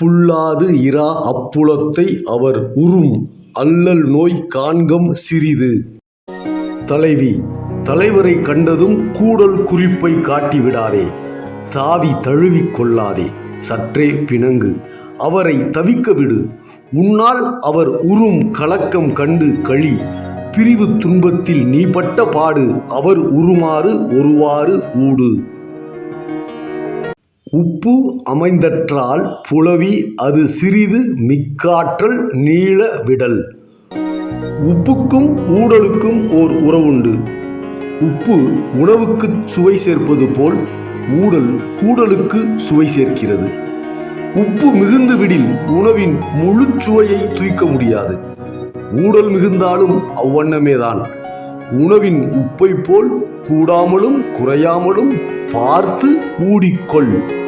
புல்லாது இரா அப்புலத்தை அவர் உறும் அல்லல் நோய் காண்கம் சிறிது. தலைவி தலைவரை கண்டதும் கூடல் குறிப்பை காட்டிவிடாதே தாவி தழுவிக் கொள்ளாதே. சற்றே பிணங்கு. அவரை தவிக்க விடு. உன்னால் அவர் உறும் கலக்கம் கண்டு களி. பிரிவு துன்பத்தில் நீ பட்ட பாடு. அவர் உருமாறு ஒருவாறு ஊடு. உப்பு அமைந்தற்றால் புலவி அது சிறிது மிக்காற்றல் நீள விடல். உப்புக்கும் ஊடலுக்கும் ஓர் உறவுண்டு. உப்பு உணவுக்கு சுவை சேர்ப்பது போல் ஊடல் கூடலுக்கு சுவை சேர்க்கிறது. உப்பு மிகுந்து விடில் உணவின் முழு சுவையை தூய்க்க முடியாது. ஊடல் மிகுந்தாலும் அவ்வண்ணமேதான். உணவின் உப்பை போல் கூடாமலும் குறையாமலும் பார்த்து ஊடிக்கொள்.